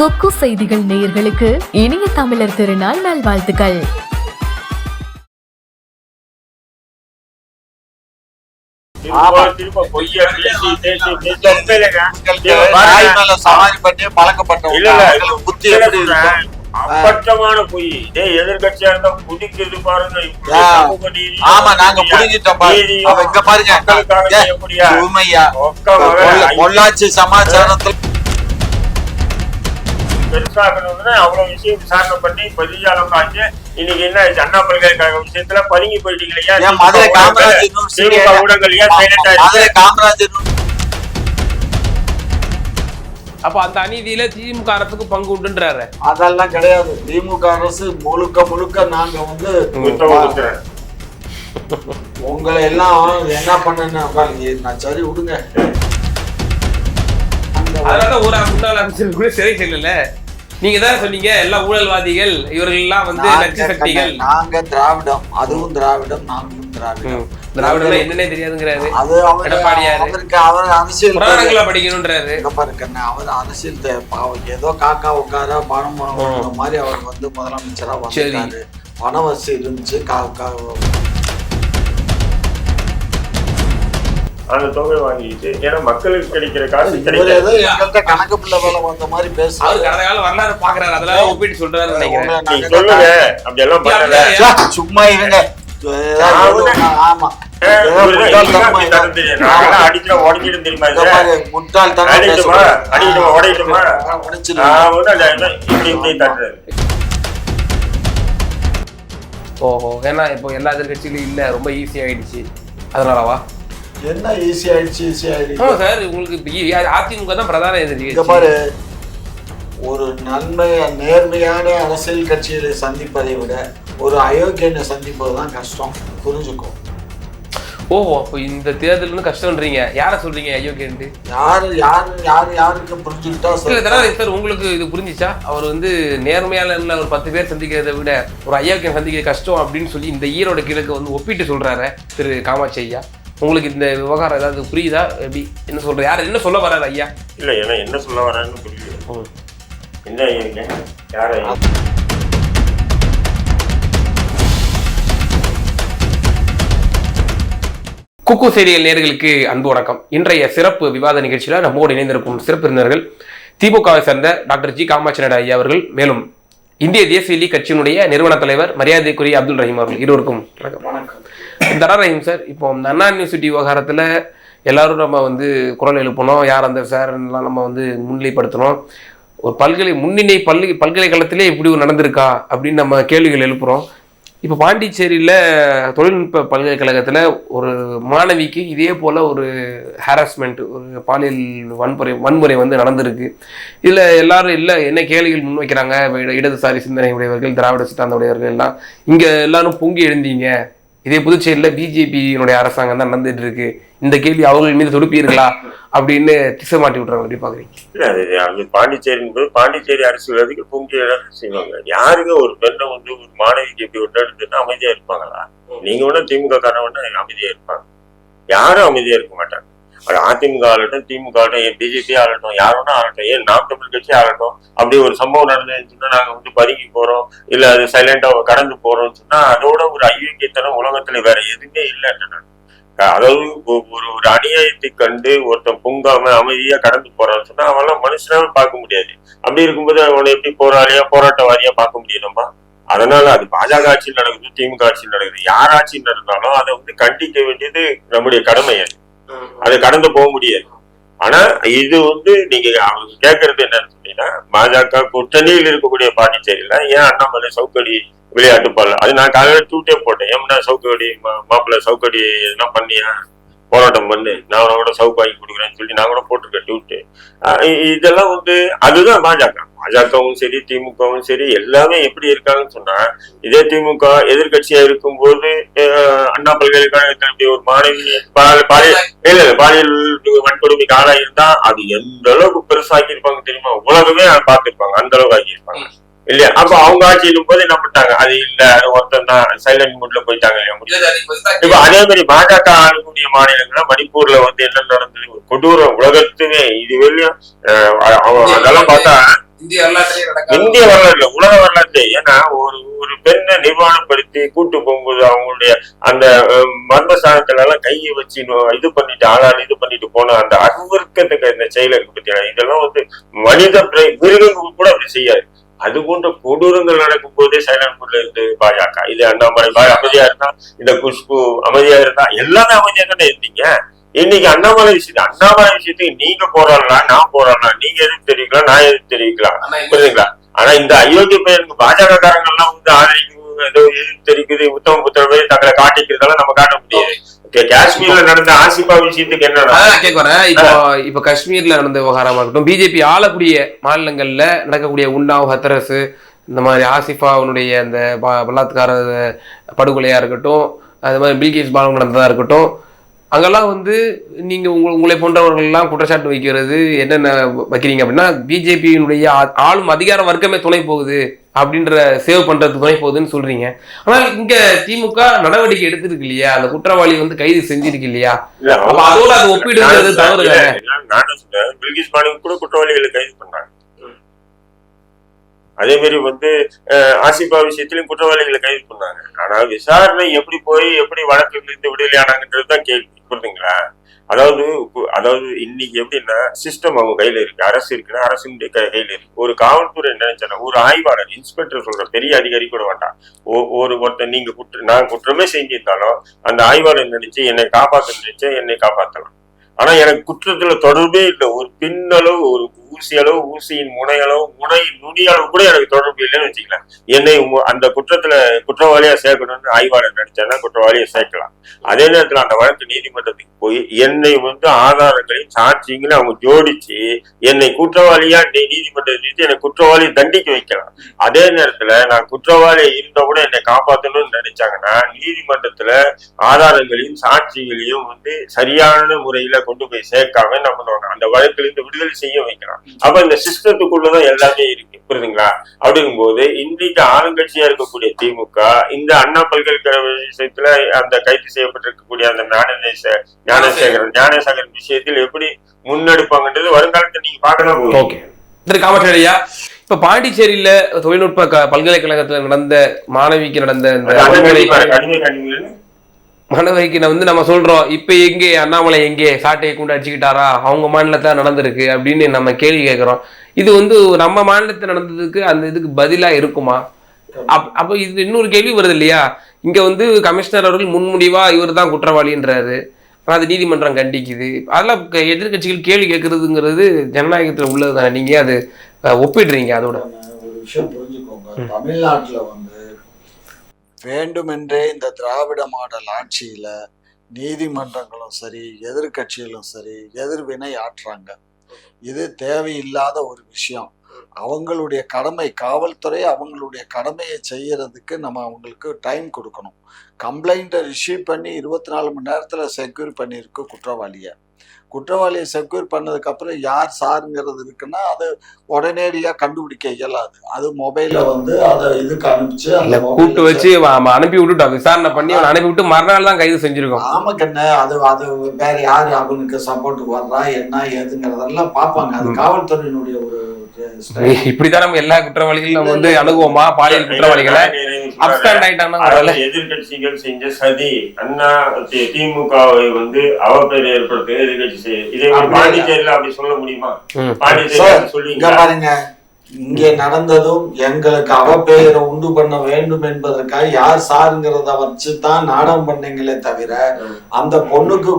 கொக்கு செய்திகள் நேயர்களுக்கு இனிய தமிழர் திருநாள் நல்வாழ்த்துக்கள். அப்பட்டமான பொய். டேய் எதிர்கட்சியா இருந்தா புடிக்கிறது பாருங்க. ஆமா நாங்க புரிஞ்சிட்டோம் பாருங்க. பொள்ளாச்சி சமாச்சாரத்தில் பெருசாகணும்னு அவ்வளவு விஷயம் விசாரணை பண்ணி பெரிய அளவுக்கு ஆச்சு இன்னைக்கு என்ன? அண்ணா பல்கலைக்கழக விஷயத்துல பதுங்கி போயிட்டீங்க இல்லையா மதுரை காமராஜர் திமுக ஊடகங்கள் ஏன் மதுரை? காமராஜர் அப்ப அந்த அநீதியில திமுக அரசுக்கு பங்கு உண்டுன்றாரு அதெல்லாம் கிடையாது திமுக அரசு முழுக்க முழுக்க நாங்க வந்து. உங்களை எல்லாம் என்ன பண்ணேன்னு உட்காருங்க. நான் சரி விடுங்க அதனால ஒரு முன்னாள் அமைச்சர் கூட சிறை செல்லல. நீங்க தான் சொன்னீங்க எல்லா ஊழல்வாதிகள் இவர்கள் எல்லாம் வந்து நாங்க சக்திகள் நாங்க திராவிடம் அதுவும் திராவிடம் நாங்களும் திராவிடம். திராவிடம் என்னன்னே தெரியாதுங்கிறாரு. அது அவர் எடப்பாடியாரு. அவருக்கு அவர் அரசியல் புராணங்களை படிக்கணும்ன்றாரு. அண்ணா, அவர் அரசியல் பாவம் ஏதோ காக்கா உட்கார பணம் மாதிரி அவர் வந்து முதலமைச்சரா சரி. வந்தாரு பண வசதி இருந்துச்சு கா- அந்த தொகை வாங்கிட்டு ஏன்னா மக்களுக்கு கிடைக்கிற காசு கிடைக்காது. கணக்கு பிள்ளை வேலை வந்த மாதிரி அவர் பேசுறாரு கடந்த கால வரலாறு பாக்குறாரு அதெல்லாம் ஒப்பிட்டு சொல்றாரு நினைக்கிறேன். நாங்க சொல்லுங்க. அப்படி எல்லாம் பண்ணல. சும்மா இருங்க. ஆமா. முட்டாள்தனமா இப்படி இப்படி தட்டுறது. ஓஹோ ஏன்னா இப்போ எல்லா எதிர்கட்சியிலும் இல்ல ரொம்ப ஈஸி ஆயிடுச்சு. அதனாலவா? என்ன ஈஸி ஆயிடுச்சு ஈஸி ஆயிடுச்சு. சார் உங்களுக்கு அதிமுக தான் பிரதான இங்க எதிர்கட்சி பாரு ஒரு நன்மை நேர்மையான அரசியல் கட்சிகளை சந்திப்பதை விட ஒரு அயோக்கியனை சந்திப்பது தான் கஷ்டம். புரிஞ்சுக்கோ. ஓஹோ அப்போ இந்த தேர்தல்னு கஷ்டம்ன்றீங்க யார சொல்றீங்க கேண்டு யாரு யாரு யாரு யாருக்கு புரிஞ்சுக்கிட்டா சரி. சார் உங்களுக்கு இது புரிஞ்சிச்சா? அவர் வந்து நேர்மையால ஒரு பத்து பேர் சந்திக்கிறதை விட ஒரு ஐயாவுக்கு சந்திக்கிறது கஷ்டம் அப்படின்னு சொல்லி இந்த ஈரோட கிழக்கு வந்து ஒப்பிட்டு சொல்றாரு திரு காமாட்சி ஐயா. உங்களுக்கு இந்த விவகாரம் ஏதாவது புரியுதா? எப்படி? என்ன சொல்ற யார் என்ன சொல்ல வர்றாரு ஐயா? இல்ல ஏன்னா என்ன சொல்ல வரான்னு புரியல. ம். என்ன இருக்கேன் யார குக்கு செய்திகள் நேர்களுக்கு அன்பு வணக்கம். இன்றைய சிறப்பு விவாத நிகழ்ச்சியில் நம்மோடு இணைந்திருக்கும் சிறப்பு விருந்தினர்கள் திமுகவை சேர்ந்த டாக்டர் ஜி காமாட்சி நாயுடு ஐயா அவர்கள் மேலும் இந்திய தேசிய லீக் கட்சியினுடைய நிறுவன தலைவர் மரியாதைக்குரிய அப்துல் ரஹீம் அவர்கள் இருவருக்கும் வணக்கம். வணக்கம். தரா ரஹீம் சார். இப்போ அந்த அண்ணா யூனிவர்சிட்டி விவகாரத்தில் எல்லாரும் நம்ம வந்து குரல் எழுப்பணும். யார் அந்த சார்லாம் நம்ம வந்து முன்னிலைப்படுத்தணும். ஒரு பல்கலை முன்னிலை பள்ளி பல்கலைக்கழகத்திலே இப்படி ஒரு நடந்திருக்கா? அப்படின்னு நம்ம கேள்விகள் எழுப்புகிறோம் இப்போ பாண்டிச்சேரியில் தொழில்நுட்ப பல்கலைக்கழகத்தில் ஒரு மாணவிக்கு இதே போல் ஒரு ஹாரஸ்மெண்ட் ஒரு பாலியல் வன்முறை வன்முறை வந்து நடந்திருக்கு. இதில் எல்லாரும் இல்லை என்ன கேள்விகள் முன்வைக்கிறாங்க? இடதுசாரி சிந்தனை உடையவர்கள் திராவிட சித்தாந்த உடையவர்கள் எல்லாம் இங்கே எல்லாரும் பொங்கி எழுந்தீங்க. இதே புதுச்சேரியில் பிஜேபியினுடைய அரசாங்கம் தான் நடந்துட்டு இருக்கு. இந்த கேள்வி அவர்கள் மீது தொடுப்பீர்களா? அப்படின்னு திசை மாட்டி விட்றாங்க எப்படி பார்க்குறீங்க? இல்ல அது அது பாண்டிச்சேரி என்பது பாண்டிச்சேரி அரசியல்வாதிகள் எழ செய்வாங்க. யாருங்க ஒரு பெண்ணை வந்து ஒரு மாணவிக்கு இப்படி ஒன்று எடுத்துன்னா அமைதியா இருப்பாங்களா? நீங்க வேணா திமுக காரன் வேணா அமைதியா இருப்பாங்க. யாரும் அமைதியா இருக்க மாட்டாங்க. அது அதிமுக ஆளட்டும் திமுக ஆகட்டும் பிஜேபி ஆளட்டும் யார் வேணா ஆகட்டும் ஏன் நாம் தமிழ் கட்சி ஆகட்டும் அப்படி ஒரு சம்பவம் நடந்துச்சுன்னா நாங்க வந்து பதுங்கி போறோம் இல்ல அது சைலண்டா கடந்து போறோம்னு சொன்னா அதோட ஒரு ஐயோக்கியத்தனம் உலகத்துல வேற எதுவுமே இல்லைன்னு நான். அதாவது ஒரு ஒரு அநியாயத்தை கண்டு ஒருத்தன் பொங்காம அமைதியா கடந்து போறான்னு சொன்னா அவன்லாம் மனுஷனாவே பார்க்க முடியாது. அப்படி இருக்கும்போது அவனை எப்படி போராளியா போராட்டவாதியா பார்க்க முடியணுமா அதனால அது பாஜக ஆட்சியில் நடக்குது திமுக ஆட்சியில் நடக்குது. யார் ஆட்சியில் நடந்தாலும் அதை வந்து கண்டிக்க வேண்டியது நம்முடைய கடமை அது. அது கடந்து போக முடியாது. ஆனா இது வந்து நீங்க அவங்க கேட்கறது என்னன்னு சொன்னீங்கன்னா பாஜக கூட்டணியில் இருக்கக்கூடிய பாண்டிச்சேரியில ஏன் அண்ணாமலை சவுக்கடி விளையாட்டு பாடல? அது நான் காலையில டூட்டே போட்டேன். ஏன்னா சவுக்கடி மா- மாப்பிள்ளை சவுக்கடி என்ன பண்ணியா? போராட்டம் பண்ணு. நான் உனக்கு கூட சவுக்கு வாங்கி கொடுக்குறேன்னு சொல்லி நான் கூட போட்டிருக்கேன் டூட்டு இதெல்லாம் வந்து அதுதான் பாஜக. பாஜகவும் சரி திமுகவும் சரி எல்லாமே எப்படி இருக்காங்கன்னு சொன்னா இதே திமுக எதிர்க்கட்சியா இருக்கும்போது அஹ், அண்ணா பல்கலைக்கழகத்தில் இப்படி ஒரு மாணவி பால்- பாலியல் பாலியல் வன்கொடுமைக்கு ஆளாயிருந்தா அது எந்த அளவுக்கு பெருசாக்கி இருப்பாங்க தெரியுமா? உலகமே பார்த்திருப்பாங்க அந்த அளவுக்கு ஆக்கியிருப்பாங்க. இல்லையா? அப்ப அவங்க ஆட்சியிலும் போது என்ன பண்ணிட்டாங்க? அது இல்ல அது ஒருத்தன் தான் சைலண்ட் மூட்ல போயிட்டாங்க இப்ப அதே மாதிரி பாஜக ஆளக்கூடிய மாநிலங்கள்ல மணிப்பூர்ல வந்து என்ன நடந்தது? ஒரு கொடூரம் உலகத்துமே இது வெளியும் அதெல்லாம் பார்த்தா இந்திய வரலாற்றிலே இந்திய வரலாறு உலக வரலாற்று ஏன்னா ஒரு ஒரு பெண்ணை நிர்வாணப்படுத்தி கூட்டு போகும்போது அவங்களுடைய அந்த மர்ம மர்மஸ்தானத்துல எல்லாம் கையை வச்சு இது பண்ணிட்டு ஆளாள் இது பண்ணிட்டு போன அந்த அருவருக்கத்துக்கு இந்த செயல் இருக்கு பத்தியா? இதெல்லாம் வந்து மனித பிர- மிருகங்கள் கூட அப்படி செய்யாது. அது போன்ற கொடூரங்கள் நடக்கும் போதே சைலண்ட் இருந்து பாஜக. இது அண்ணாமலை பாய் அமைதியா இருந்தா இந்த குஷ்பு அமைதியா இருந்தா எல்லாமே அமைதியா தானே இருந்தீங்க? இன்னைக்கு அண்ணாமலை விஷயத்து அண்ணாமலை விஷயத்துக்கு நீங்க போராடலாம் நான் போராடலாம் நீங்க எதுக்கு தெரிவிக்கலாம் நான் எதுக்கு தெரிவிக்கலாம் புரியுதுங்களா? ஆனா இந்த அயோக்கிய பையனுக்கு பாஜக காரங்க எல்லாம் வந்து ஆதரிக்கு ஏதோ எதிர்த்து தெரிவிக்குது உத்தம புத்திரமே தங்களை காட்டிக்கிறதெல்லாம் நம்ம காட்ட முடியாது காஷ்மீர்ல நடந்த ஆசிபா விஷயத்துக்கு என்ன வரேன் இப்போ இப்போ காஷ்மீர்ல நடந்த விவகாரமா இருக்கட்டும் பிஜேபி ஆளக்கூடிய மாநிலங்கள்ல நடக்கக்கூடிய உன்னாவ் ஹத்ரஸ் இந்த மாதிரி ஆசிஃபாவுடைய அந்த ப- பலாத்கார படுகொலையா இருக்கட்டும் அது மாதிரி பில்கேஸ் பாலம் நடந்ததா இருக்கட்டும் அங்கெல்லாம் வந்து நீங்க உங்க உங்களை போன்றவர்கள் எல்லாம் குற்றச்சாட்டு வைக்கிறது என்னென்ன வைக்கிறீங்க அப்படின்னா பிஜேபியினுடைய ஆளும் அதிகார வர்க்கமே துணை போகுது அப்படின்ற சேவ் பண்றது துணை போகுதுன்னு சொல்றீங்க. ஆனால் இங்க திமுக நடவடிக்கை எடுத்திருக்கு இல்லையா? அந்த குற்றவாளி வந்து கைது செஞ்சிருக்கு இல்லையா? அதோட அது ஒப்பிடுறது தவறு பில்கிஸ் பாலிங் கூட குற்றவாளிகளை கைது பண்றாங்க அதே மாதிரி வந்து ஆசிபா விஷயத்திலும் குற்றவாளிகளை கைது பண்ணாங்க. ஆனா விசாரணை எப்படி போய் எப்படி இருந்து விடுதலை ஆனாங்கன்றது தான் கேள்வி. புரியுதுங்களா? அதாவது அதாவது இன்னைக்கு எப்படின்னா சிஸ்டம் அவங்க கையில இருக்கு. அரசு இருக்குன்னா அரசு கையில இருக்கு. ஒரு காவல்துறை நினைச்சா ஒரு ஆய்வாளர் இன்ஸ்பெக்டர் சொல்ற பெரிய அதிகாரி கூட வேண்டாம் ஒ- ஒரு ஒருத்தர் நீங்க குற்ற நான் குற்றமே செஞ்சிருந்தாலும் அந்த ஆய்வாளர் நினைச்சு என்னை காப்பாத்த நினைச்சு என்னை காப்பாத்தலாம். ஆனா எனக்கு குற்றத்துல தொடர்பே இல்லை. ஒரு பின்னளவு ஒரு ஊசி ஊசியின் முனைகளோ முனை நுனி கூட எனக்கு தொடர்பு இல்லைன்னு வச்சுக்கலாம் என்னை அந்த குற்றத்துல குற்றவாளியா சேர்க்கணும்னு ஆய்வாளர் நினைச்சானா குற்றவாளியை சேர்க்கலாம். அதே நேரத்துல அந்த வழக்கு நீதிமன்றத்துக்கு போய் என்னை வந்து ஆதாரங்களையும் சாட்சிங்களையும் அவங்க ஜோடிச்சு என்னை குற்றவாளியா நீதிமன்றத்தை நிறுத்தி என்னை குற்றவாளி தண்டிக்க வைக்கலாம். அதே நேரத்துல நான் குற்றவாளியை இருந்தா கூட என்னை காப்பாற்றணும்னு நினைச்சாங்கன்னா நீதிமன்றத்துல ஆதாரங்களையும் சாட்சிகளையும் வந்து சரியான முறையில கொண்டு போய் சேர்க்காம என்ன பண்ணுவாங்க? அந்த வழக்கிலிருந்து விடுதலை செய்ய வைக்கிறான் அப்ப இந்த சிஸ்டத்துக்குள்ளதான் எல்லாமே இருக்கு. புரியுதுங்களா? அப்படிங்கும்போது இன்றைக்கு ஆளுங்கட்சியா இருக்கக்கூடிய திமுக இந்த அண்ணா பல்கலைக்கழக விஷயத்துல அந்த கைது செய்யப்பட்டிருக்கக்கூடிய அந்த ஞானதேச ஞானசேகரன் ஞானசேகரன் விஷயத்தில் எப்படி முன்னெடுப்பாங்கன்றது வருங்காலத்தை நீங்க பார்க்கலாம் ஓகே திரு காமராஜரையா இப்ப பாண்டிச்சேரியில தொழில்நுட்ப பல்கலைக்கழகத்துல நடந்த மாணவிக்கு நடந்த இந்த வந்து நம்ம சொல்றோம் இப்போ எங்கே அண்ணாமலை எங்கே சாட்டையை கொண்டு அடிச்சுக்கிட்டாரா அவங்க மாநிலத்தில் நடந்திருக்கு அப்படின்னு நம்ம கேள்வி கேட்குறோம். இது வந்து நம்ம மாநிலத்தில் நடந்ததுக்கு அந்த இதுக்கு பதிலாக இருக்குமா? அப்- அப்போ இது இன்னொரு கேள்வி வருது இல்லையா? இங்கே வந்து கமிஷனர் அவர்கள் முன்முடிவாக இவர் தான் குற்றவாளின்றாரு. அது நீதிமன்றம் கண்டிக்குது. அதெல்லாம் எதிர்கட்சிகள் எதிர்க்கட்சிகள் கேள்வி கேட்குறதுங்கிறது ஜனநாயகத்தில் உள்ளது தானே நீங்கள் அது ஒப்பிடுறீங்க அதோட? ஒரு விஷயம் புரிஞ்சுக்கோங்க. தமிழ்நாட்டில் வந்து வேண்டுமென்றே இந்த திராவிட மாடல் ஆட்சியில நீதிமன்றங்களும் சரி எதிர்க்கட்சிகளும் சரி எதிர்வினை ஆற்றுறாங்க இது தேவையில்லாத ஒரு விஷயம். அவங்களுடைய கடமை காவல்துறை அவங்களுடைய கடமையை செய்யறதுக்கு நம்ம அவங்களுக்கு டைம் கொடுக்கணும். கம்ப்ளைண்ட்டை ரிசீவ் பண்ணி இருபத்தி நாலு மணி நேரத்தில் செக்யூர் பண்ணியிருக்கு குற்றவாளியை. குற்றவாளியை செக்யூர் பண்ணதுக்கு அப்புறம் யார் சாருங்கிறது இருக்குன்னா அது உடனடியாக கண்டுபிடிக்க இயலாது அது மொபைல வந்து அதை இதுக்கு அனுப்பிச்சு அந்த கூப்பிட்டு வச்சு அனுப்பி விட்டுட்டோம் விசாரணை பண்ணி அவனை அனுப்பி விட்டு மறுநாள் தான் கைது செஞ்சிருக்கோம் ஆமா கண்ணு அது அது வேற யாரு அவனுக்கு சப்போர்ட்டுக்கு வர்றா என்ன ஏதுங்கிறதெல்லாம் பார்ப்பாங்க அது. காவல்துறையினுடைய ஒரு. இப்படிதான் நம்ம எல்லா குற்றவாளிகளும் நம்ம வந்து அணுகுவோமா? பாலியல் குற்றவாளிகளை? அப்ஸ்டாண்ட் ஆயிட்டாங்கன்னா பரவாயில்ல. எதிர்கட்சிகள் செஞ்ச சதி அண்ணா திமுகவை வந்து அவப்பேர் ஏற்படுத்த எதிர்கட்சி செய்ய. இதே பாண்டிச்சேரியில அப்படி சொல்ல முடியுமா. பாண்டிச்சேரி சொல்லுவீங்களா? பாருங்க. இங்கே நடந்ததும் எங்களுக்கு அவப்பெயரை உண்டு பண்ண வேண்டும் என்பதற்காக யார் சாருங்கிறத வச்சு தான் நாடகம் பண்ணீங்களே தவிர. அந்த பொண்ணுக்கு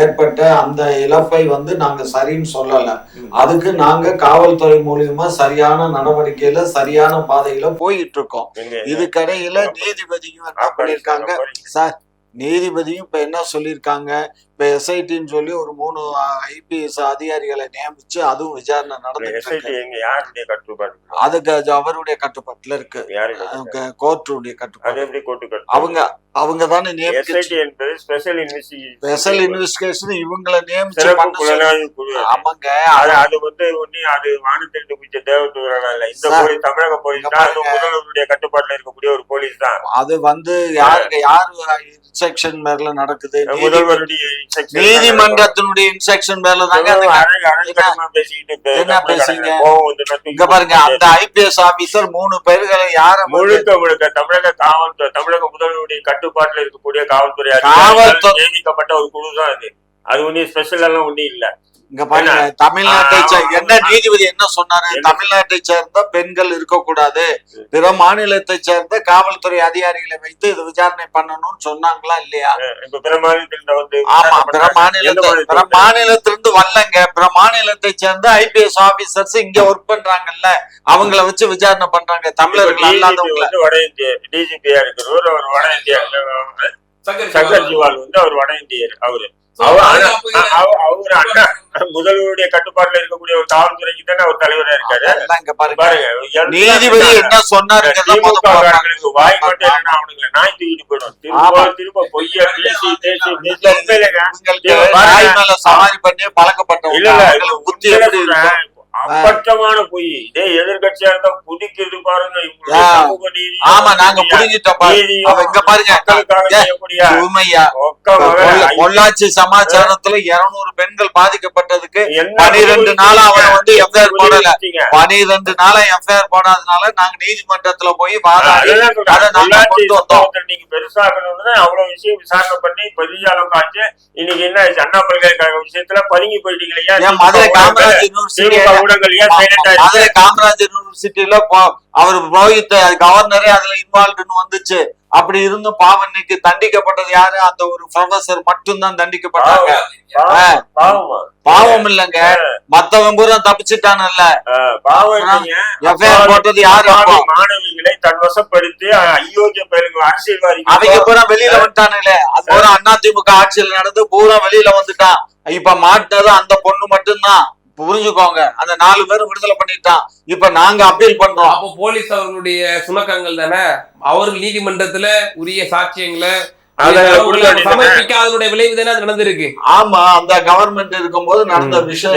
ஏற்பட்ட அந்த இழப்பை வந்து நாங்க சரின்னு சொல்லல. அதுக்கு நாங்க காவல்துறை மூலியமா சரியான நடவடிக்கையில சரியான பாதையில போயிட்டு இருக்கோம் இதுக்கடையில நீதிபதியும் என்ன பண்ணிருக்காங்க சார் நீதிபதியும் இப்ப என்ன சொல்லியிருக்காங்க? இப்ப எஸ்ஐடின்னு சொல்லி ஒரு மூணு ஐபிஎஸ் அதிகாரிகளை நியமிச்சு அதுவும் விசாரணை நடந்துட்டு அதுக்கு அது அவருடைய கட்டுப்பாட்டுல இருக்கு? கோர்ட்டுடைய அது கட்டுப்பாடு? அவங்க அவங்க தானே ஸ்பெஷல் இன்வெஸ்டிகேஷன் இவங்களை நியமிச்சு அது. ஆமாங்க. அது வந்து ஒண்ணு அது வானத்திற்கு பிடிச்ச தேவதூரெல்லாம் இல்ல. இந்த போலீஸ் தமிழக போலீஸ் தான். முதல்வருடைய கட்டுப்பாட்டுல இருக்கக்கூடிய ஒரு போலீஸ் தான். அது வந்து யாருக்கு யாரு இன்ஸ்ட்ரக்ஷன் மேல நடக்குது? முதல்வருடைய நீதிமன்றத்தினுடைய இன்ஸ்ட்ரக்ஷன் பேர்ல தாங்க என்ன பேசுறீங்க? இங்க பாருங்க அந்த ஐபிஎஸ் ஆபீசர் மூணு பேர்களை யார முழுக்க முழுக்க தமிழக காவல்துறை தமிழக முதல்வருடைய கட்டுப்பாட்டுல இருக்கக்கூடிய காவல்துறை நியமிக்கப்பட்ட ஒரு குழு தான் அது. அது ஒன்னும் ஸ்பெஷல் எல்லாம் ஒண்ணும் இல்ல. இங்க பாருங்க தமிழ்நாட்டை என்ன நீதிபதி என்ன சொன்னாரு? தமிழ்நாட்டை சேர்ந்த பெண்கள் இருக்கக்கூடாது. பிற மாநிலத்தை சேர்ந்த காவல்துறை அதிகாரிகளை வைத்து இது விசாரணை பண்ணணும்னு சொன்னாங்களா இல்லையா? இப்ப பிற மாநிலத்துல வந்து ஆமா பிற மாநிலத்தை மாநிலத்துல? பிற மாநிலத்திலிருந்து வரலங்க. பிற மாநிலத்தை சேர்ந்த ஐபிஎஸ் ஆபீசர்ஸ் இங்க ஒர்க் பண்றாங்கல்ல. அவங்கள வச்சு விசாரணை பண்றாங்க. தமிழர்கள் அல்லாதவங்கள. வட இந்திய டிஜிபியா இருக்கிறவர் அவர் வட இந்தியா சங்கர் ஜிவால் வந்து அவர் வட இந்தியர் அவரு. முதல்வருடைய கட்டுப்பாட்டுல இருக்கக்கூடிய ஒரு காவல்துறைக்கு தானே அவர் தலைவரா இருக்காரு. பாருங்க. நீதிபதி என்ன. காரங்களுக்கு வாய் மட்டும் என்னன்னா அவனுங்களை நாய் தூக்கிட்டு போயிடும். திரும்ப. திரும்ப பொய்யா பேசி பேசி பேசி. சவாரி பண்ணி பழக்கப்பட்டவங்க. இல்ல இல்ல அப்பட்டமான பொய். இதே எதிர்கட்சியா இருந்தா புதிக்கிறது பாருங்க ஆமா நாங்க புரிஞ்சுட்டோம் இங்க பாருங்க. பொள்ளாச்சி சமாச்சாரத்துல இருநூறு பெண்கள் பாதிக்கப்பட்டதுக்கு பனிரெண்டு நாளா அவன் வந்து எஃப்ஐஆர் போடல. பனிரெண்டு நாளா எஃப்ஐஆர் போடாதனால நாங்க நீதிமன்றத்துல போய் வாதாடி. அதை நாங்க கொண்டு வந்தோம். நீங்க பெருசாக்கணும்னு தான் அவ்வளவு விஷயம் விசாரணை பண்ணி பெரிய அளவுக்கு ஆச்சு இன்னைக்கு என்ன அண்ணா பல்கலைக்கழக விஷயத்துல பதுங்கி போயிட்டீங்களா மதுரை காமராஜ் யூனிவர்சிட்டி ஊடகங்கள் ஏன் silent ஆயிடுச்சு? மதுரை காமராஜ் யூனிவர்சிட்டியில அவர் ரோஹித் கவர்னரே அதுல இன்வால்வ்டுன்னு வந்துச்சு. அப்படி இருந்தும் பாவம் இன்னைக்கு தண்டிக்கப்பட்டது யாரு? அந்த ஒரு ப்ரொஃபசர் மட்டும்தான் தண்டிக்கப்பட்டாங்க. பாவம், இல்லைங்க. மத்தவன் பூரா இல்லைங்க. எஃப்ஐஆர் போட்டது யாரு மாணவிகளை தன் வசப்படுத்தி அயோக்கிய அரசியல்வாதி அவங்க பூரா வெளியில வந்துட்டானுங்களே. அது பூரா அண்ணா திமுக ஆட்சியில் நடந்து பூரா வெளியில வந்துட்டான். இப்ப மாட்டினது அந்த பொண்ணு மட்டும்தான். புரிஞ்சுக்கோங்க. அந்த நாலு பேரும் விடுதலை பண்ணிட்டான். இப்ப நாங்க அப்பீல் பண்றோம். அப்போ போலீஸ் அவர்களுடைய சுணக்கங்கள் தானே? அவர்கள் நீதிமன்றத்துல உரிய சாட்சியங்களை அதை உரிய கொடுக்க வேண்டியது சமர்ப்பிக்காதனுடைய விளைவு தானே அது நடந்திருக்கு. ஆமா அந்த கவர்மெண்ட் இருக்கும்போது நடந்த விஷயம்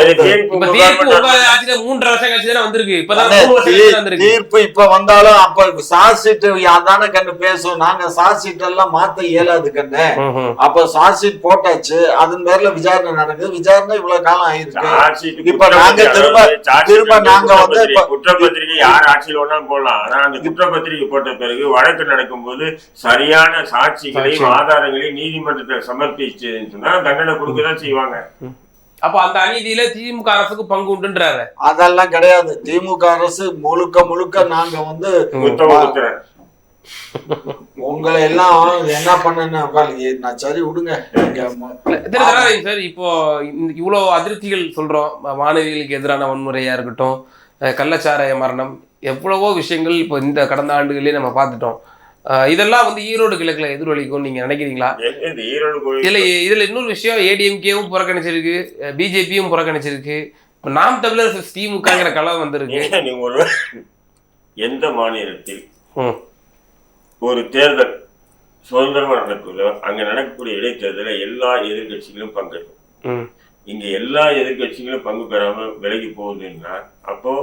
மூன்றரை வருஷம் கழிச்சு தானே வந்திருக்கு. இப்பதான் தீர்ப்பு இப்ப வந்தாலும் அப்ப சார்ஜ் அதான கண்ணு பேசும். நாங்க சார்ஜ் எல்லாம் மாத்த இயலாது கண்ணு. அப்ப சார்ஜ் போட்டாச்சு. அதன் பேர்ல விசாரணை நடக்குது. விசாரணை இவ்வளவு காலம் ஆயிருக்கு இப்ப நாங்க திரும்ப- திரும்ப நாங்க வந்து குற்றப்பத்திரிகை, இப்ப- குற்றப்பத்திரிகை யார் ஆட்சியில் வேணாலும் போடலாம். ஆனா அந்த குற்றப்பத்திரிகை போட்ட பிறகு வழக்கு நடக்கும்போது சரியான சாட்சிகளையும் சாட்சி. ஆதாரங்களையும் நீதிமன்றத்தில் சமர்ப்பிச்சுன்னு சொன்னா தண்டனை கொடுக்கதான் செய்வாங்க. அப்ப அந்த அநீதியில திமுக அரசுக்கு பங்கு உண்டுன்றாரு. அதெல்லாம் கிடையாது. திமுக அரசு முழுக்க முழுக்க நாங்க வந்து உங்களை எல்லாம் என்ன பண்ண நான் சரி விடுங்க. சார் இப்போ இவ்வளவு அதிருப்திகள் சொல்றோம். மாணவிகளுக்கு எதிரான வன்முறையா இருக்கட்டும் கள்ளச்சாராய மரணம் எவ்வளவோ விஷயங்கள் இப்போ இந்த கடந்த ஆண்டுகளிலே நம்ம பார்த்துட்டோம். இதெல்லாம் வந்து ஈரோடு கிழக்குல எதிரொலிக்கும் நீங்க நினைக்கிறீங்களா? கோயில்? இதுல இன்னொரு விஷயம் ஏடிஎம்கேவும் புறக்கணிச்சிருக்கு பிஜேபியும் புறக்கணிச்சிருக்கு. நாம் தமிழர் திமுகங்கிற கலம் வந்திருக்கு. எந்த மாநிலத்தில். ஒரு தேர்தல் சுதந்திரமா நடக்குதோ அங்க நடக்கக்கூடிய இடைத்தேர்தலில் எல்லா எதிர்க்கட்சிகளும் பங்கேற்கும். இங்க எல்லா எதிர்க்கட்சிகளும் பங்கு பெறாம விலகி போகுதுன்னா அப்போ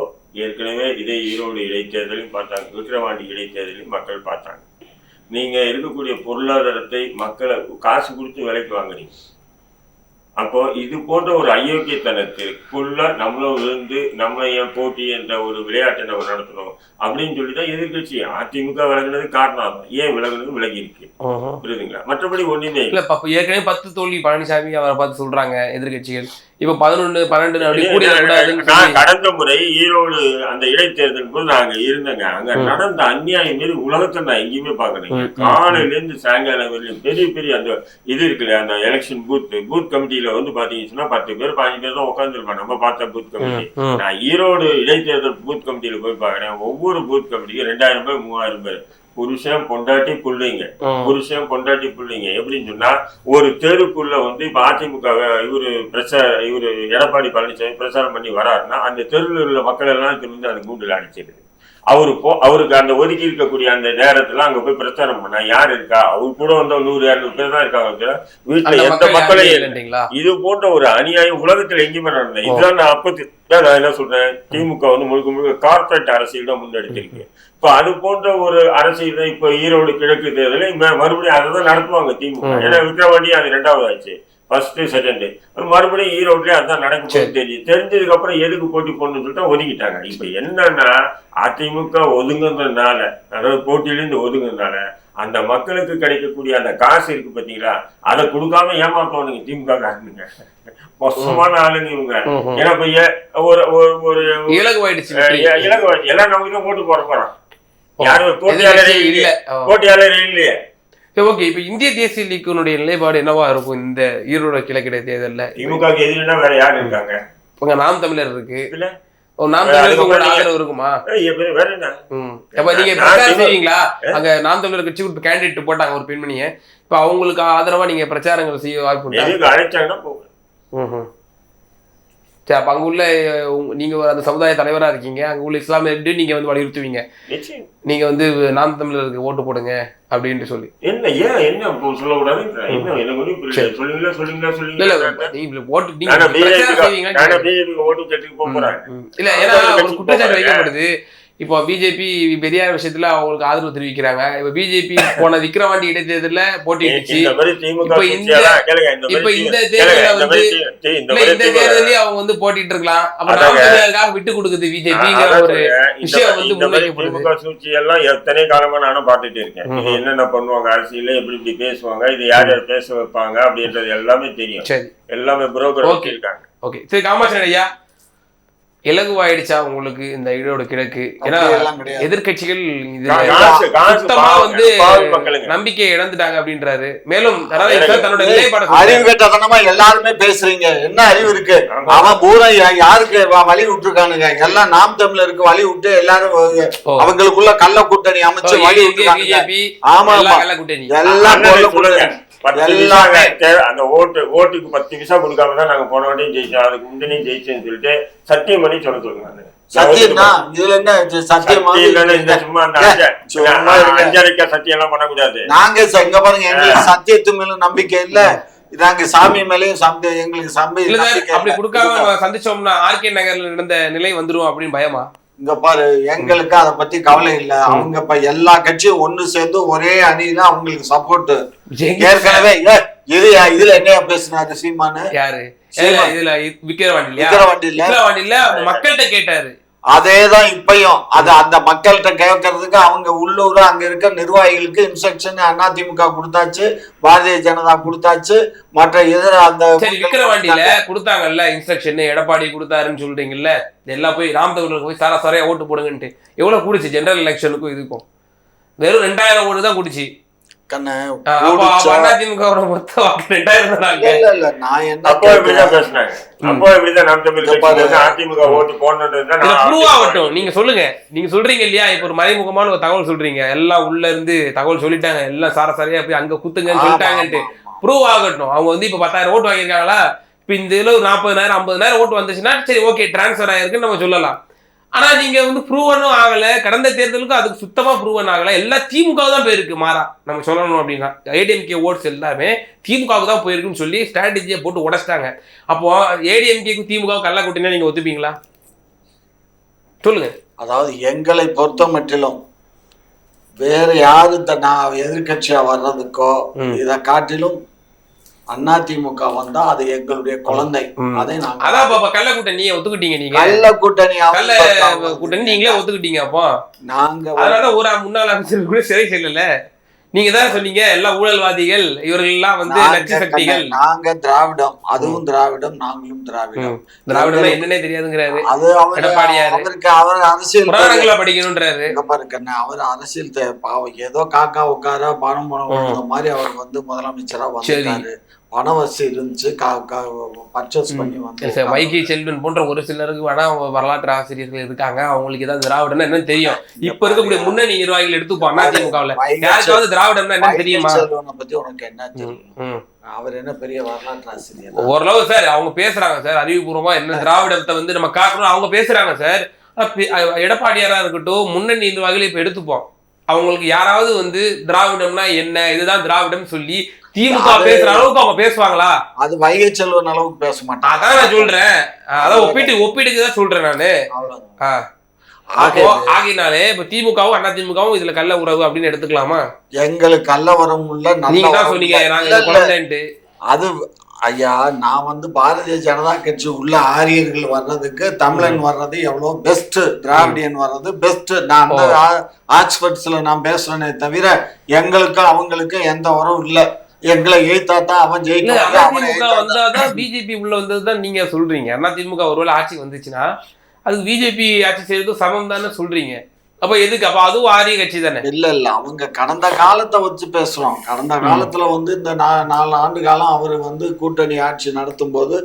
ஏற்கனவே இதே ஈரோடு இடைத்தேர்தலையும் பார்த்தாங்க விக்கிரவாண்டி இடைத்தேர்தலையும் மக்கள் பார்த்தாங்க. நீங்க இருக்கக்கூடிய பொருளாதாரத்தை மக்களை காசு கொடுத்து விலைக்கு வாங்குறீங்க அப்போ இது போன்ற ஒரு அயோக்கியத்தனத்திற்குள்ள நம்மளும் விழுந்து நம்ம ஏன் போட்டி என்ற ஒரு விளையாட்டை நம்ம நடத்தணும் அப்படின்னு சொல்லி தான் எதிர்கட்சி அதிமுக விலகுனது காரணம். ஏன் விலகுனது விலகி இருக்கு. புரியுதுங்களா மற்றபடி ஒண்ணுமே இல்லை ஏற்கனவே பத்து தோல்வி பழனிசாமி அவரை பார்த்து சொல்றாங்க எதிர்க்கட்சிகள் இப்ப பதினொன்னு பன்னெண்டு அப்படி கடந்த முறை ஈரோடு அந்த இடைத்தேர்தல் போது நாங்க இருந்தேங்க. அங்க. நடந்த அநியாயம் மாரி உலகத்தை நான் எங்கேயுமே ம், காலையில இருந்து சாயங்காலம் வரையும் பெரிய பெரிய அந்த இது இருக்குல்ல அந்த எலெக்ஷன் பூத் பூத் கமிட்டியில வந்து பாத்தீங்கன்னா பத்து பேர் பாஞ்சு பேர் தான் உட்காந்துருப்பாங்க நம்ம பார்த்த பூத் கமிட்டி. நான் ஈரோடு இடைத்தேர்தல் பூத் கமிட்டியில போய் பாக்குறேன் ஒவ்வொரு பூத் கமிட்டிக்கும் ரெண்டாயிரம் பேர் மூவாயிரம் பேர். புருஷன் பொண்டாட்டி பிள்ளைங்க. புருஷன் பொண்டாட்டி பிள்ளைங்க. எப்படின்னு சொன்னா ஒரு தெருக்குள்ள வந்து இப்ப அதிமுக இவரு பிரச்சார இவரு எடப்பாடி பழனிசாமி பிரச்சாரம் பண்ணி வராருன்னா அந்த தெருவில் உள்ள மக்கள் எல்லாம் திரும்பி அந்த கூண்டுல அடிச்சிடுது அவரு போ அவருக்கு அந்த ஒதுக்கி இருக்கக்கூடிய அந்த நேரத்துல அங்க போய் பிரச்சாரம் பண்ணா யார் இருக்கா? அவர் கூட வந்த நூறு இரநூறு பேர் தான் இருக்காங்க வீட்டுல எந்த மக்கள் மக்களையும் இது போன்ற ஒரு அநியாயம் உலகத்துல எங்கேயுமே நடந்தது. இதுதான் நான் அப்பத்தி நான் என்ன சொல்றேன்? திமுக வந்து முழுக்க முழுக்க கார்பரேட் அரசியல் தான் முன்னெடுத்திருக்கு. இப்ப அது போன்ற ஒரு அரசியல் தான் இப்ப ஈரோடு கிழக்கு தேர்தலில் மறுபடியும் அதை தான் நடத்துவாங்க திமுக. ஏன்னா விக்ரவாண்டி அது ரெண்டாவது ஆச்சு ஃபர்ஸ்ட் செகண்ட் மறுபடியும் ஈரோட்லயே அதான் நடக்கும் சரி. தெரியும் தெரிஞ்சதுக்கு அப்புறம் எதுக்கு போட்டி போடணும்னு சொல்லிட்டு ஒதுக்கிட்டாங்க. இப்ப என்னன்னா அதிமுக ஒதுங்குறதுனால அதாவது போட்டியிலிருந்து ஒதுங்குறதுனால அந்த மக்களுக்கு கிடைக்கக்கூடிய அந்த காசு இருக்கு பாத்தீங்களா அதை கொடுக்காம ஏமாத்தவனுங்க திமுக காரனுங்க. மோசமான ஆளுங்க இவங்க. ஏன்னா இப்ப ஒரு ஒரு ஒரு இலகுவாயிடுச்சு அஹ் வெற்றி. இ- இலக்கு எல்லாம் நமக்கு தான் ஓட்டு போட போறோம் யாரும் போட்டியாளரே இல்ல. போட்டியாளரே இல்லையே. ஓகே இப்ப இந்திய தேசிய லீக்கினுடைய நிலைப்பாடு என்னவா இருக்கும்? இந்த ஈரோடு கிழக்கிட தேர்தல்ல. திமுக எதிரினா வேற யாரு இருக்காங்க? உங்க நாம் தமிழர் இருக்கு. நாம் தமிழருக்கு உங்களோட ஆதரவு இருக்குமா? வேற என்ன. அப்ப நீங்க பிரச்சாரம் செய்வீங்களா? அங்க நாம் தமிழர் கட்சி கேண்டிடேட் போட்டாங்க ஒரு பெண்மணியை. இப்ப அவங்களுக்கு ஆதரவா நீங்க பிரச்சாரங்கள் செய்ய வாய்ப்பு அழைச்சாங்கன்னா போகும். சரி அப்ப அங்க உள்ள உங்க- நீங்க ஒரு அந்த சமுதாய தலைவரா இருக்கீங்க. அங்க உள்ள இஸ்லாமியர்கிட்ட நீங்க வந்து வலியுறுத்துவீங்க? நிச்சயம். நீங்க வந்து நாம் தமிழருக்கு ஓட்டு போடுங்க அப்படின்ட்டு சொல்லி. என்ன ஏன் என்ன சொல்லக்கூடாது சொல்லுங்களா சொல்லுங்களா இல்ல இல்ல ஓட்டு நீங்க ஆனா பிரச்சாரம் செய்வீங்களா பிஜேபி பிஜேபி ஓட்டு. இல்ல ஏன்னா ஒரு குற்றச்சாட்டு வைக்கப்படுது. இப்போ பிஜேபி பெரியார் விஷயத்துல அவங்களுக்கு ஆதரவு தெரிவிக்கிறாங்க. இப்ப பிஜேபி போன விக்கிரவாண்டி இடைத்தேர்தல்ல போட்டியிடுச்சு இப்ப இந்த- இப்ப இந்த தேர்தல்ல வந்து- இந்த தேர்தலே அவங்க வந்து போட்டிட்டு இருக்கலாம். அப்ப அதாங்க. நாம் தமிழருக்காக விட்டு கொடுக்குது பிஜேபிங்கிற ஒரு விஷயம் வந்து. திமுக சூழ்ச்சி எல்லாம் எத்தனை காலமா நானும் பார்த்துட்டு இருக்கேன். இது. என்னென்ன பண்ணுவாங்க அரசியல எப்படி இப்படி பேசுவாங்க இது யார் யார் பேச வைப்பாங்க அப்படின்றது எல்லாமே தெரியும். எல்லாமே புரோக்கர். இருக்காங்க ஓகே சரி காமாட்சி ஐயா. இலகுவாயிடுச்சா உங்களுக்கு இந்த ஈரோடு கிழக்கு? ஏன்னா பாவம், வந்து நம்பிக்கையை இழந்துட்டாங்க அப்படின்றாரு. மேலும் தன்னோட அறிவு. கட்டத்தனமா எல்லாருமே பேசுறீங்க. என்ன அறிவு இருக்கு? ஆமா. அவன் பூரா யாருக்கு வ- வழி விட்டுருக்கானுங்க? எல்லாம் நாம் தமிழருக்கு வழி விட்டு எல்லாரும். அவங்களுக்குள்ள கள்ள கூட்டணி அமைச்சு வழி BJP, ஆமா, எல்லாம் ஆமா. கள்ள கூட்டணி. எல்லாம் அந்த ஓட்டு ஓட்டுக்கு பத்து பைசா கொடுக்காம தான் நாங்க போன வாட்டியும் ஜெயிச்சோம். அதுக்கு முந்தினையும் ஜெயிச்சோம்னு சொல்லிட்டு சத்தியம் பண்ணி சொல்ல சொல்லுங்க. சத்தியம்னா இதுல என்ன சத்தியமா? இந்த சும்மா அந்த சத்தியம் எல்லாம் பண்ணக்கூடாது. நாங்க பாருங்க எங்களுக்கு சத்தியத்து மேல நம்பிக்கை இல்ல. நாங்க சாமி மேலயும் சம்பி எங்களுக்கு சம்பி இல்ல அப்படி இல்ல. கொடுக்காம சந்திச்சோம்னா ஆர்கே நகர்ல நடந்த நிலை வந்துரும் அப்படின்னு பயமா? இங்க பாரு எங்களுக்கு அத பத்தி கவலை இல்ல. அவங்க இப்ப எல்லா கட்சியும் ஒண்ணு சேர்ந்து ஒரே அணியில அவங்களுக்கு சப்போர்ட் ஏற்கனவே இது இதுல என்னையா பேசினாரு சீமானு? யாரு. இதுல- விக்கிரவாண்டி விக்கிரவாண்டி இல்ல மக்கள்கிட்ட கேட்டாரு. அதே தான் இப்பயும். அது அந்த மக்கள்கிட்ட கேட்கறதுக்கு அவங்க உள்ளூர் அங்க இருக்க நிர்வாகிகளுக்கு இன்ஸ்ட்ரக்ஷன் அதிமுக கொடுத்தாச்சு பாரதிய ஜனதா கொடுத்தாச்சு மற்ற எதிர அந்த சரி விக்கிரவாண்டியில கொடுத்தாங்கல்ல இன்ஸ்ட்ரக்ஷன் எடப்பாடி கொடுத்தாருன்னு சொல்றீங்கல்ல எல்லாம் போய் ராம் போய் சாரா சாரையா ஓட்டு போடுங்கன்ட்டு. எவ்வளவு கூடுச்சு ஜெனரல் எலெக்ஷனுக்கும் இதுக்கும்? வெறும் ரெண்டாயிரம் ஓட்டு தான் குடிச்சு. கண்ணு அதிமுக நான் என்ன அப்போ இப்படிதான் பேசினாங்க. இப்படிதான் நாம் தமிழ் அதிமுக ஓட்டு நீங்க சொல்லுங்க. நீங்க சொல்றீங்க இல்லையா? இப்ப ஒரு மறைமுகமான ஒரு தகவல் சொல்றீங்க. எல்லாம் உள்ள இருந்து தகவல் சொல்லிட்டாங்க. எல்லாம் சார சரியா போய் அங்க குத்துங்கன்னு சொல்லிட்டாங்கன்ட்டு. ப்ரூவ் ஆகட்டும். அவங்க வந்து இப்ப பத்தாயிரம் ஓட்டு வாங்கியிருக்காங்களா? இப்ப இந்த இதுல ஒரு நாற்பதாயிரம் ஐம்பதாயிரம் ஓட்டு வந்துச்சுன்னா சரி ஓகே டிரான்ஸ்ஃபர் ஆயிருக்குன்னு நம்ம சொல்லலாம். ஆனா நீங்க வந்து ப்ரூவனும் ஆகல. கடந்த தேர்தலுக்கு அதுக்கு சுத்தமா ப்ரூவன் ஆகல. எல்லாம் திமுக தான் போயிருக்கு மாறா. நம்ம சொல்லணும் அப்படின்னா. ஏடிஎம்கே ஓட்ஸ் எல்லாமே திமுகவுக்கு தான் போயிருக்குன்னு சொல்லி ஸ்ட்ராட்டஜியை போட்டு உடைச்சிட்டாங்க. அப்போ ஏடிஎம்கேக்கு திமுக கள்ள கூட்டினா நீங்க ஒத்துப்பீங்களா? சொல்லுங்க. அதாவது எங்களை பொறுத்த மட்டிலும் வேற யாரு இந்த நான் எதிர்கட்சியா வர்றதுக்கோ. இதை காட்டிலும் அதிமுக வந்தா அது எங்களுடைய குழந்தை. அதை நாங்க அதான் பாப்பா கள்ள கூட்டணி நீங்க ஒத்துக்கிட்டீங்க நீங்க. கள்ள கூட்டணி கள்ள கூட்டணி நீங்களே ஒத்துக்கிட்டீங்க அப்போ. நாங்க அதனால ஒரு முன்னாள் அமைச்சர் கூட சிறை செல்லல. நீங்க தான் சொன்னீங்க எல்லாம் ஊழல்வாதிகள் இவர்கள் எல்லாம் வந்து நாங்க நச்சு சக்திகள் நாங்க திராவிடம் அதுவும் திராவிடம் நாங்களும் திராவிடம். திராவிடம் என்னன்னே தெரியாதுங்கிறாரு. அது அவர் எடப்பாடியாரு. அவருக்கு அவர் அரசியல் புராணங்களை படிக்கணும்ன்றாரு. பாருக்கண்ணே அவர் அரசியல் பாவம் ஏதோ காக்கா உட்கார பணம் பணம் மாதிரி அவர் வந்து முதலமைச்சரா சரி. வந்தாரு பண வசதி இருந்துச்சு பர்ச்சேஸ் பண்ணி வந்து வைகை செல்வன் போன்ற ஒரு சிலருக்கு வேணா வரலாற்று ஆசிரியர்கள் இருக்காங்க. அவங்களுக்கு ஏதாவது திராவிடம்னா என்னன்னு தெரியும். இப்ப இருக்கக்கூடிய முன்னணி நிர்வாகிகள் எடுத்துப்போம் அதிமுகவுல யாருக்காவது திராவிடம்னா என்னன்னு தெரியுமா? பத்தி உனக்கு என்ன தெரியும். அவர் என்ன பெரிய வரலாற்று ஆசிரியர் ஓரளவு சார் அவங்க பேசுறாங்க சார் அறிவுபூர்வமா என்ன திராவிடத்தை வந்து நம்ம காக்கணும். அவங்க பேசுறாங்க சார். எடப்பாடியாரா இருக்கட்டும் முன்னணி நிர்வாகிகள் இப்ப எடுத்துப்போம். அவங்களுக்கு யாராவது வந்து திராவிடம்னா என்ன? இதுதான் திராவிடம் சொல்லி திமுக பேசுற அளவுக்கு அவங்க பேசுவாங்களா? அது வைகை செல்வன் அளவுக்கு பேச மாட்டாங்க அதான் நான் சொல்றேன். அதான் ஒப்பிட்டு ஒப்பிட்டுக்கு தான் சொல்றேன் நானு. அப்போ ஆகினாலே இப்ப திமுகவும் அண்ணா திமுகவும் இதுல கள்ள உறவு அப்படின்னு எடுத்துக்கலாமா? எங்களுக்கு கள்ளவரம் உள்ள நல்ல நீங்க தான் உறவு சொன்னீங்க இல்ல, நாங்க இல்ல, குழந்தைன்ட்டு. அது ஐயா நான் வந்து பாரதிய ஜனதா கட்சி உள்ள ஆரியர்கள் வர்றதுக்கு தமிழன் வர்றது எவ்வளோ பெஸ்ட் திராவிடியன் வர்றது பெஸ்ட் நான் அந்த ஆக்ஸ்போர்ட்ஸ்ல நான் பேசுறேனே தவிர எங்களுக்கும் அவங்களுக்கும் எந்த உறவும் இல்ல. எங்களை எய்த்தா தான் அவன் ஜெயிக்க வந்தாதான் பிஜேபி உள்ள வந்ததுதான் நீங்க சொல்றீங்க. அதிமுக ஒருவேளை ஆட்சி வந்துச்சுன்னா அது பிஜேபி ஆட்சி செய்யறதும் சமம் தானே சொல்றீங்க. அப்ப எதுக்கு? அப்ப அதுவும் ஆரிய கட்சி தானே? இல்ல இல்ல. அவங்க கடந்த காலத்தை வச்சு பேசுறோம். கடந்த காலத்துல வந்து இந்த நாலு ஆண்டு காலம் அவர் வந்து கூட்டணி ஆட்சி நடத்தும் போது.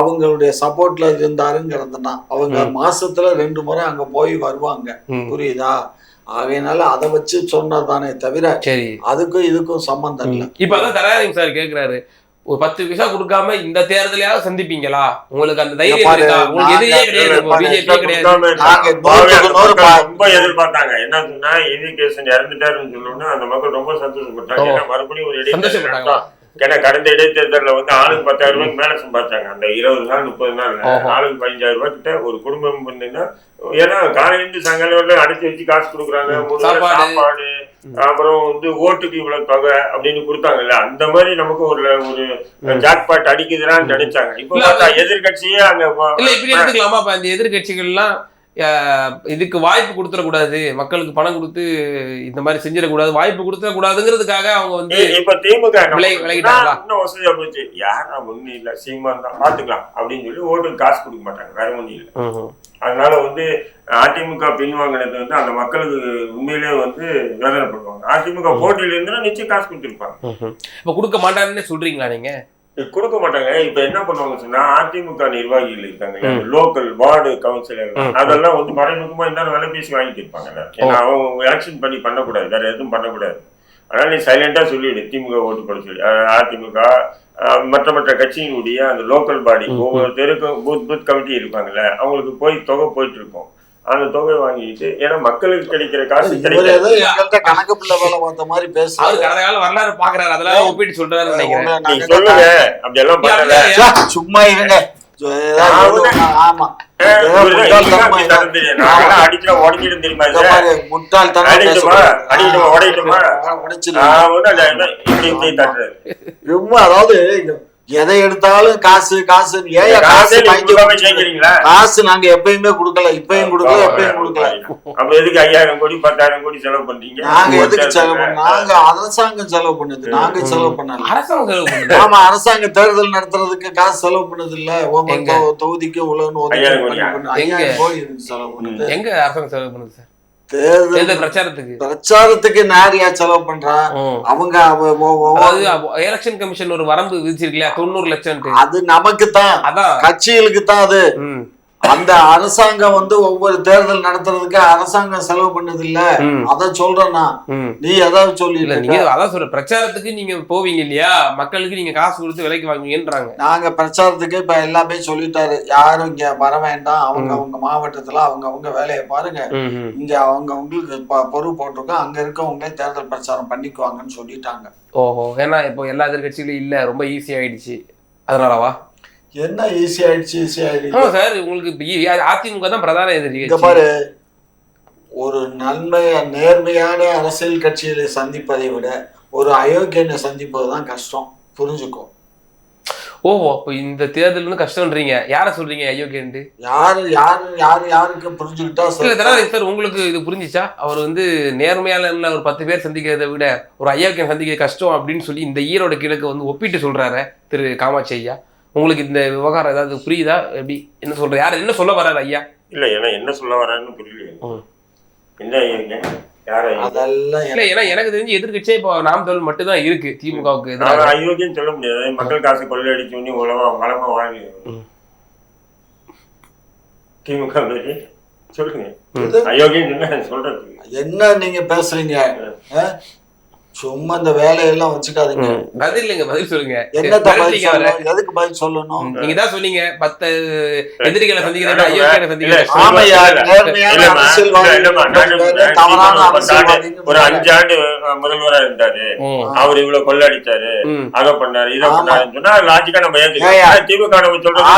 அவங்களுடைய சப்போர்ட்ல இருந்தாருங்கிறதுனா அவங்க மாசத்துல ரெண்டு முறை அங்க போய் வருவாங்க. புரியுதா? ஆகையினால அதை வச்சு சொன்னதானே தவிர அதுக்கும் இதுக்கும் சம்பந்தம் இல்லை. இப்ப அதான் தராரிங் சார் கேக்குறாரு. ஒரு பத்து பைசா கொடுக்காம இந்த தேர்தலையாவது சந்திப்பீங்களா? உங்களுக்கு அந்த தைரியம் இருக்கா? உங்களுக்கு எதிரியே கிடையாது பிஜேபி ரொம்ப எதிர்பார்த்தாங்க. என்ன சொன்னா இவிகேசன் இறந்துட்டாருன்னு சொல்லணும்னு அந்த மக்கள் ரொம்ப சந்தோஷப்பட்டாங்க. மறுபடியும் ஒரு? நடத்தலாம். ஏன்னா கடந்த இடைத்தேர்தலில் வந்து ஆளுக்கு பத்தாயிரம் ரூபாய்க்கு மேல சம்பாதிச்சாங்க. அந்த இருபது நாள் முப்பது நாள். ஆளுக்கு பதினஞ்சாயிரம் ரூபாய் கிட்ட ஒரு குடும்பம் பண்ணீங்கன்னா ஏன்னா காலையிலிருந்து சாயங்காலம் வரல அடைச்சி வச்சு காசு கொடுக்குறாங்க. சாப்பாடு. அப்புறம் வந்து ஓட்டுக்கு இவ்வளவு தொகை அப்படின்னு கொடுத்தாங்கல்ல. அந்த மாதிரி நமக்கு ஒரு ஒரு ஜாக்பாட் அடிக்குதுன்னு நினைச்சாங்க. இப்போ எதிர்கட்சியே அங்க எதிர்கட்சிகள்லாம் இதுக்கு வாய்ப்பு கொடுத்துடக்கூடாது மக்களுக்கு பணம் கொடுத்து இந்த மாதிரி செஞ்சிடக்கூடாது வாய்ப்பு கொடுத்துடக்கூடாதுங்கிறதுக்காக அவங்க வந்து இப்ப திமுக? விலகிட்டாங்களா? இன்னும் வசதியா போச்சு யாரா ஒண்ணு இல்ல சீமான் தான் பாத்துக்கலாம் அப்படின்னு சொல்லி ஓட்டுக்கு காசு கொடுக்க மாட்டாங்க வேற ஒண்ணும் இல்ல. அதனால வந்து அதிமுக பின்வாங்கினது வந்து அந்த மக்களுக்கு உண்மையிலேயே வந்து வேதனைப்படுவாங்க அதிமுக போட்டியில இருந்தா நிச்சயம் காசு கொடுத்துருப்பாங்க. இப்ப கொடுக்க மாட்டாருன்னு சொல்றீங்களா நீங்க கொடுக்க மாட்டாங்க. இப்ப என்ன பண்ணுவாங்க சொன்னா அதிமுக நிர்வாகிகள் இருக்காங்க. Local ward councillor. அதெல்லாம் வந்து மறைமுகமா இந்த விலை பேசி வாங்கிட்டு இருப்பாங்க. ஏன்னா அவங்க ஆக்ஷன் பண்ணி பண்ணக்கூடாது. வேற எதுவும் பண்ணக்கூடாது. அதனால நீ சைலண்டா சொல்லிடு. திமுக ஓட்டு போட சொல்லி. அதிமுக மற்ற மற்ற கட்சியினுடைய அந்த லோக்கல் பாடி. ஒவ்வொரு தெருக்கும் பூத் பூத் கமிட்டி இருப்பாங்கல்ல அவங்களுக்கு போய் தொகை போயிட்டு இருக்கும். அந்த தொகை வாங்கிட்டு ஏன்னா மக்களுக்கு கிடைக்கிற காசு கிடைக்காது. கணக்கு பிள்ளை வேலை பார்த்த மாதிரி பேசுறாரு. கடந்த கால வரலாறு பாக்குறாரு. அதெல்லாம் ஒப்பிட்டு சொல்றாருன்னு நினைக்கிறேன். உங்களை நீங்க நாங்க சொல்லுங்க. அப்படி எல்லாம் பண்ணல. சும்மா இருங்க. தட்டுறது. ரொம்ப அதாவது எதை எடுத்தாலும் காசு காசு ஏன் காசே காசு நீங்க வாங்கி கொடுக்காம ஜெயிக்கிறீங்களா? காசு நாங்க எப்பயுமே கொடுக்கல இப்பயும் கொடுக்கல எப்பயும் கொடுக்கல. அப்ப எதுக்கு ஐயாயிரம் கோடி பத்தாயிரம் கோடி செலவு பண்றீங்க? நாங்க எதுக்கு செலவு? நாங்க அரசாங்கம் செலவு பண்ணுது நாங்க செலவு பண்ணல. அரசாங்கம் செலவு பண்ணுது ஆமா அரசாங்க தேர்தல் நடத்துறதுக்கு காசு செலவு பண்ணது இல்ல? தொ- தொகுதிக்கு உலகன்னு ஒதுக்கி ஐயாயிரம் கோடி செலவு பண்ணுது? எங்க அரசாங்கம் செலவு பண்ணுது சார்? தேர்தல் பிரச்சாரத்துக்கு. பிரச்சாரத்துக்கு நாரியா செலவு பண்றா. அவங்க எலெக்ஷன் கமிஷன் ஒரு வரம்பு விதிச்சிருக்கு இல்லையா தொண்ணூறு லட்சம் அது நமக்கு தான் அதான். கட்சிகளுக்கு தான் அது அந்த அரசாங்கம் வந்து ஒவ்வொரு தேர்தல் நடத்துறதுக்கு அரசாங்கம் செலவு பண்ணது இல்ல ம், அத சொல்றேன் நான் ம். நீ ஏதாவது சொல்லி நீங்க அதான் சொல்ற பிரச்சாரத்துக்கு நீங்க போவீங்க இல்லையா? மக்களுக்கு நீங்க காசு கொடுத்து விலைக்கு வாங்குவீங்கன்றாங்க. நாங்க பிரச்சாரத்துக்கு இப்ப எல்லாமே சொல்லிட்டாரு. யாரும் இங்க வர வேண்டாம். அவங்க. அவங்க மாவட்டத்துல அவங்க அவங்க வேலையை பாருங்க. இங்க அவங்க உங்களுக்கு பொறுப்பு போட்டிருக்கோம். அங்க இருக்கவங்களே தேர்தல் பிரச்சாரம் பண்ணிக்குவாங்கன்னு சொல்லிட்டாங்க. ஓஹோ. ஏன்னா இப்போ எல்லா எதிர்கட்சிகளும் இல்ல. ரொம்ப ஈஸி ஆயிடுச்சு. அதனாலவா? என்ன ஈஸி ஆயிடுச்சு ஈஸி ஆயிடுச்சு? சார் உங்களுக்கு அதிமுக தான் பிரதான இங்க எதிர்கட்சி பாரு ஒரு நன்மை நேர்மையான அரசியல் கட்சிகளை சந்திப்பதை விட ஒரு அயோக்கியனை சந்திப்பது தான் கஷ்டம். புரிஞ்சுக்கோ. ஓஹோ அப்போ இந்த தேர்தல் வந்து கஷ்டம்ன்றீங்க யார சொல்றீங்க ஐயோகேண்டு யாரு யாரு யாரு யாருக்கு புரிஞ்சுக்கிட்டா சரி. சார் உங்களுக்கு இது புரிஞ்சுச்சா? அவர் வந்து நேர்மையால ஒரு பத்து பேர் சந்திக்கிறதை விட ஒரு ஐயாக்கியம் சந்திக்க கஷ்டம் அப்படின்னு சொல்லி இந்த ஈரோட கிழக்கு வந்து ஒப்பிட்டு சொல்றாரு திரு காமாட்சி ஐயா. உங்களுக்கு இந்த விவகாரம் ஏதாவது புரியுதா? எப்படி? என்ன சொல்ற யார் என்ன சொல்ல வர்றாரு ஐயா? இல்ல ஏன்னா என்ன சொல்ல வரான்னு புரியல. என்ன ஐயா யார ஐயா? அதெல்லாம் இல்ல ஏன்னா எனக்கு தெரிஞ்சு எதிர்கட்சியே இப்போ நாம் தமிழ் மட்டும் தான் இருக்கு திமுகவுக்கு அயோக்கியம் சொல்ல முடியாது. மக்கள் காசு கொள்ளையடிச்சு உடனே உலமா வளமா வாங்கி. திமுக சொல்லுங்க. அயோக்கியம் சொல்றது என்ன நீங்க பேசுறீங்க? சும்மா இந்த வேலையெல்லாம் வச்சுக்காதீங்க. பதில் இல்லைங்க பதில் சொல்லுங்க. சொல்லணும் எதுக்கு பதில் சொல்லணும் நீங்க தான் சொன்னீங்க பத்து எதிரிகளை நான் வேற தவறான ஒரு பத்தாண்டு, அரசியல்வாதின்னு ஒரு வேற. அஞ்சு ஆண்டு அஹ், முதல்வரா இருந்தாரு. அவர் இவ்வளவு கொள்ளடிச்சாரு. அதை பண்ணாரு இதை. பண்ணாருன்னு சொன்னா லாஜிக்கா நம்ம. ஏத்துக்கலாம் திமுக நம்ம சொல்றது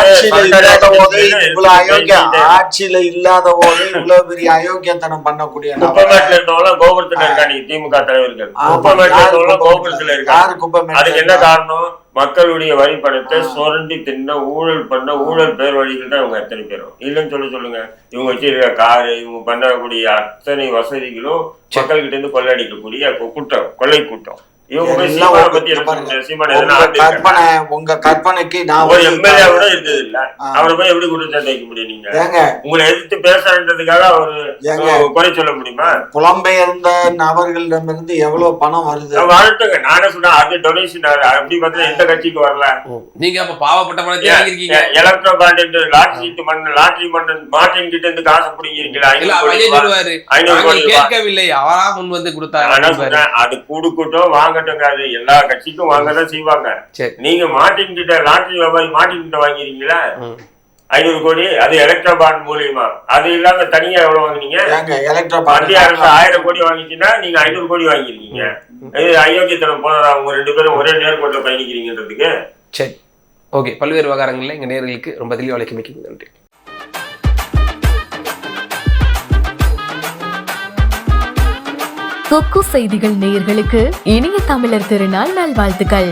ஆட்சியில இல்லாத போது இவ்வளவு பெரிய அயோக்கியத்தனம் பண்ணக்கூடிய நபர். குப்பமேட்டுல இருந்தவங்க கோபுரத்துல இருக்காங்க திமுக தலைவர்கள் குப்பமேட்டுல கோபுரத்துல? இருக்காங்க. அதுக்கு என்ன? காரணம் மக்களுடைய வரி பணத்தை ஆ. சுரண்டி தின்ன ஊழல் பண்ண ஊழல் பேர் வழிகள் தான் இவங்க எத்தனை பேரும் இல்லைன்னு சொல்ல சொல்லுங்க இவங்க வச்சிருக்க காரு இவங்க பண்ணக்கூடிய அத்தனை வசதிகளும் மக்கள்கிட்ட இருந்து கொள்ளையடிக்கக்கூடிய கு- கூட்டம் கொள்ளை கூட்டம் கற்பனை உங்க கற்பனைக்கு நான் ஒரு ஒரு எம்எல்ஏ கூட இருந்தது இல்ல ஆ. அவரை போய் எப்படி குற்றச்சாட்டு வைக்க முடியும் நீங்க? ஏங்க. உங்களை எதிர்த்து பேசுறதுக்காக அவரு குறை சொல்ல முடியுமா? புலம்பெயர்ந்த நபர்களிடமிருந்து எவ்வளவு பணம் வருது? வாழ்த்துங்க நானே சொன்னேன் அது டொனேஷன் அப்படி பார்த்தா எந்த கட்சிக்கு வரல? நீங்க அப்ப பாவப்பட்ட பணத்தை வாங்கியிருக்கீங்க? எலக்ட்ரோ பாண்ட் சீட்டு மண் லாட்டரி மண் கிட்ட இருந்து காசு பிடிங்கிருக்கீங்களா இல்ல ஐநூறு. கேட்கவில்லை. அவரா முன் வந்து கொடுத்தாரு அது குடுக்கட்டும் வாங்கட்டுங்க அது எல்லா கட்சிக்கும் வாங்கதான் செய்வாங்க. நீங்க மார்டின் கிட்ட லாட்டரி வியாபாரி மார்டின் கிட்ட வாங்கிறீங்களா. ஐநூறு கோடி அது எலக்ட்ரோ பாண்ட் மூலியமா. அது இல்லாம தனியா எவ்வளவு வாங்குனீங்க? மத்திய அரசு ஆயிரம் கோடி வாங்கிச்சுன்னா நீங்க ஐநூறு கோடி வாங்கிருக்கீங்க. இது அயோக்கியத்தனம் போனதா அவங்க ரெண்டு பேரும் ஒரே நேர்கோட்டில் பயணிக்கிறீங்கன்றதுக்கு. சரி. ஓகே பல்வேறு விவகாரங்கள்ல எங்க நேர்களுக்கு ரொம்ப தெளிவாக அழைக்க நன்றி. கொக்கு செய்திகள் நேயர்களுக்கு இனிய தமிழர் திருநாள் நல்வாழ்த்துக்கள்.